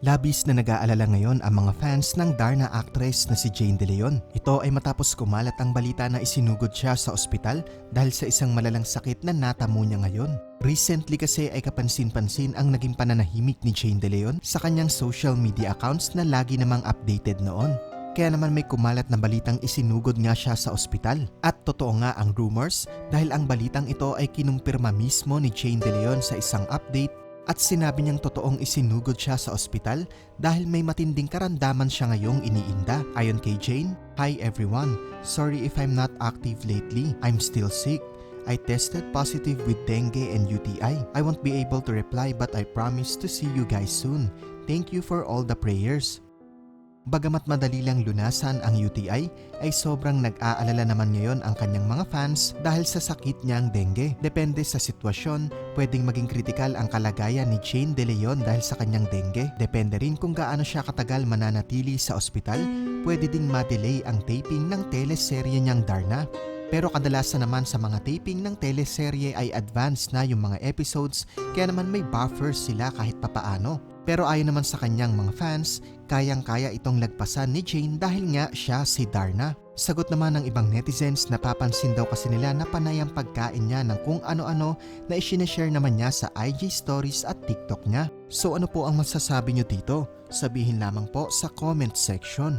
Labis na nag-aalala ngayon ang mga fans ng Darna actress na si Jane De Leon. Ito ay matapos kumalat ang balita na isinugod siya sa ospital dahil sa isang malalang sakit na natamo niya ngayon. Recently kasi ay kapansin-pansin ang naging pananahimik ni Jane De Leon sa kanyang social media accounts na lagi namang updated noon. Kaya naman may kumalat na balitang isinugod nga siya sa ospital. At totoo nga ang rumors dahil ang balitang ito ay kinumpirma mismo ni Jane De Leon sa isang update at sinabi niyang totoong isinugod siya sa ospital dahil may matinding karamdaman siya ngayong iniinda. Ayon kay Jane, Hi everyone, sorry if I'm not active lately. I'm still sick. I tested positive with dengue and UTI. I won't be able to reply but I promise to see you guys soon. Thank you for all the prayers. Bagamat madali lang lunasan ang UTI, ay sobrang nag-aalala naman ngayon ang kanyang mga fans dahil sa sakit niyang dengue. Depende sa sitwasyon, pwedeng maging kritikal ang kalagayan ni Jane De Leon dahil sa kanyang dengue. Depende rin kung gaano siya katagal mananatili sa ospital, pwede ding ma-delay ang taping ng teleserye niyang Darna. Pero kadalasan naman sa mga taping ng teleserye ay advanced na yung mga episodes kaya naman may buffers sila kahit papaano. Pero ayon naman sa kanyang mga fans, kayang-kaya itong lagpasan ni Jane dahil nga siya si Darna. Sagot naman ng ibang netizens napapansin daw kasi nila na panay ang pagkain niya ng kung ano-ano na isineshare naman niya sa IG stories at TikTok niya. So ano po ang masasabi niyo dito? Sabihin lamang po sa comment section.